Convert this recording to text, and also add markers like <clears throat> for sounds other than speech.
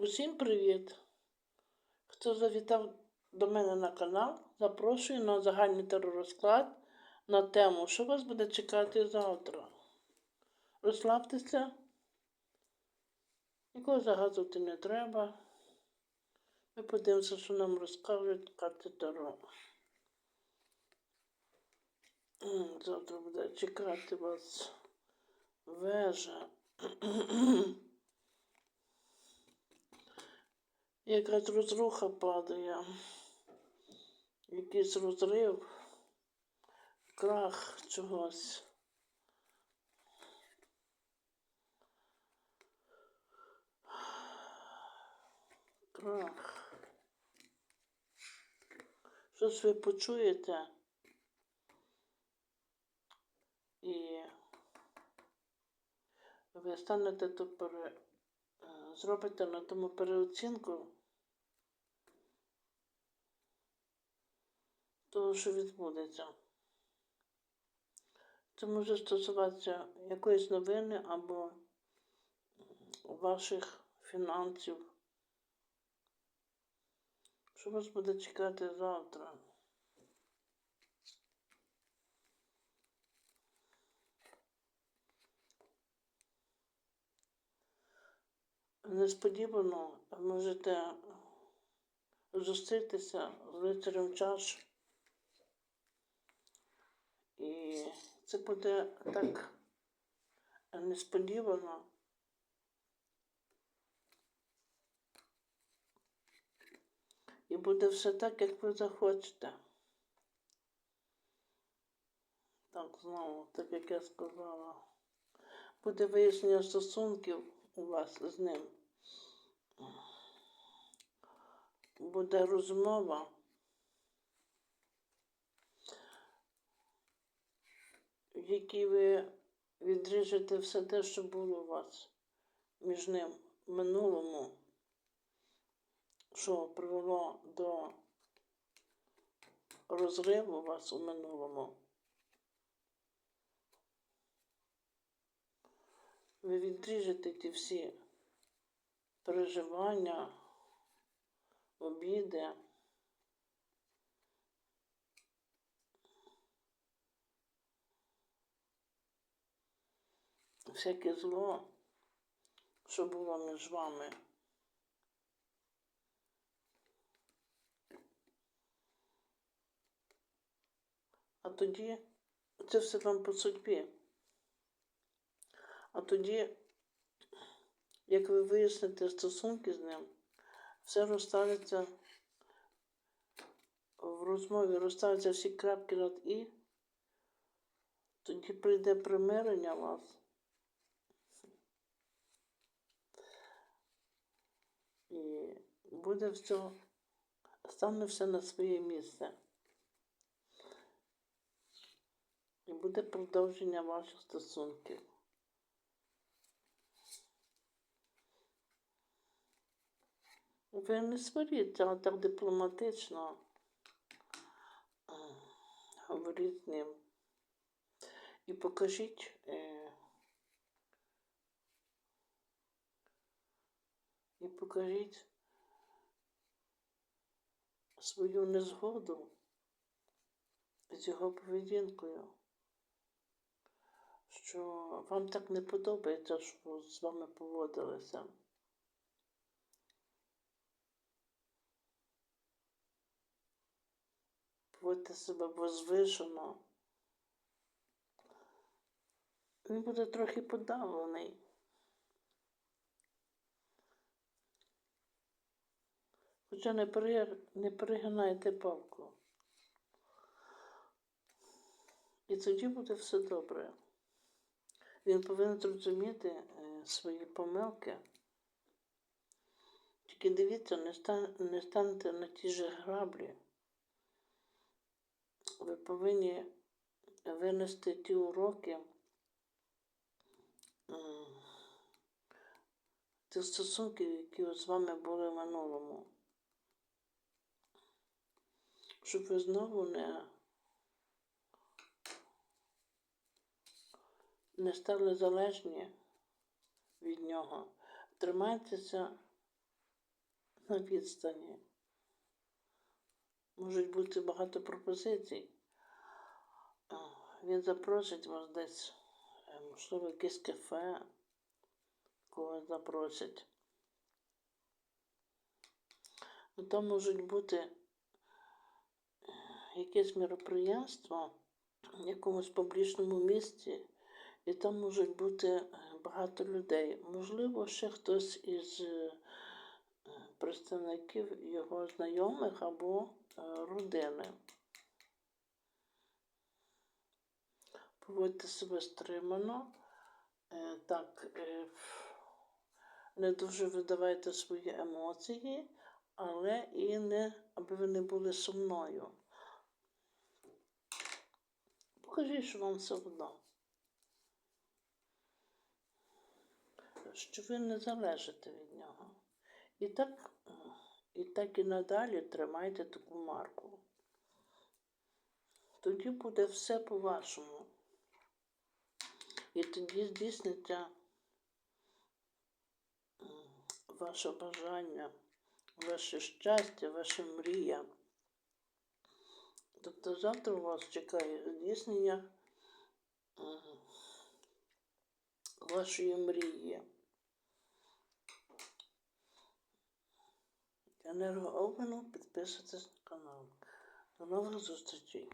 Усім привіт! Хто завітав до мене на канал, запрошую на загальний теророзклад на тему, що вас буде чекати завтра. Розслабтеся, нікого загадувати не треба. Ми подивимося, що нам розкажуть карти Таро. Завтра буде чекати вас вежа. <clears throat> Якась розруха падає, якийсь розрив, крах чогось. Крах. Щось ви почуєте і ви станете то пере... е, зробите на тому переоцінку того, що відбудеться. Це може стосуватися якоїсь новини або ваших фінансів. Що вас буде чекати завтра? Несподівано можете зустрітися з лицарем чаш. І це буде так несподівано. І буде все так, як ви захочете. Так, знову, так як я сказала. Буде вияснення стосунків у вас з ним. Буде розмова. Якій ви відріжете все те, що було у вас між ним в минулому, що привело до розриву вас у минулому. Ви відріжете ті всі переживання, обіди. Всяке зло, що було між вами. А тоді це все вам по судьбі. А тоді, як ви виясните стосунки з ним, все розставиться в розмові, розставляться всі крапки над І, тоді прийде примирення вас. І буде все, стане все на своє місце. І буде продовження ваших стосунків. Ви не сваріться, а так дипломатично е, говоріть з ним. І покажіть. е, І покажіть свою незгоду з його поведінкою, що вам так не подобається, що з вами поводилися. Поводьте себе возвишено. Він буде трохи подавлений. Хоча не, при... не перегинайте палку. І тоді буде все добре. Він повинен зрозуміти е, свої помилки. Тільки дивіться, не, стан... не станете на ті ж граблі. Ви повинні винести ті уроки. Тих стосунків, які з вами були в минулому. Щоб ви знову не не стали залежні від нього. Тримайтеся на відстані. Можуть бути багато пропозицій. Він запросить вас десь, е, можливо, якесь кафе, когось запросять. Ну, там можуть бути якесь мероприємство в якомусь публічному місці, і там можуть бути е, багато людей. Можливо, ще хтось із е, представників його знайомих або е, родини. Поводьте себе стримано, так, не дуже видавайте свої емоції, але і не, аби ви не були сумною. Покажіть, що вам все одно. Що ви не залежите від нього. І так, і так і надалі тримайте таку марку. Тоді буде все по-вашому. І тоді здійсниться ваше бажання, ваше щастя, ваша мрія. Тобто завтра вас чекає здійснення вашої мрії. Енергообміну підписуйтесь на канал. До нових зустрічей!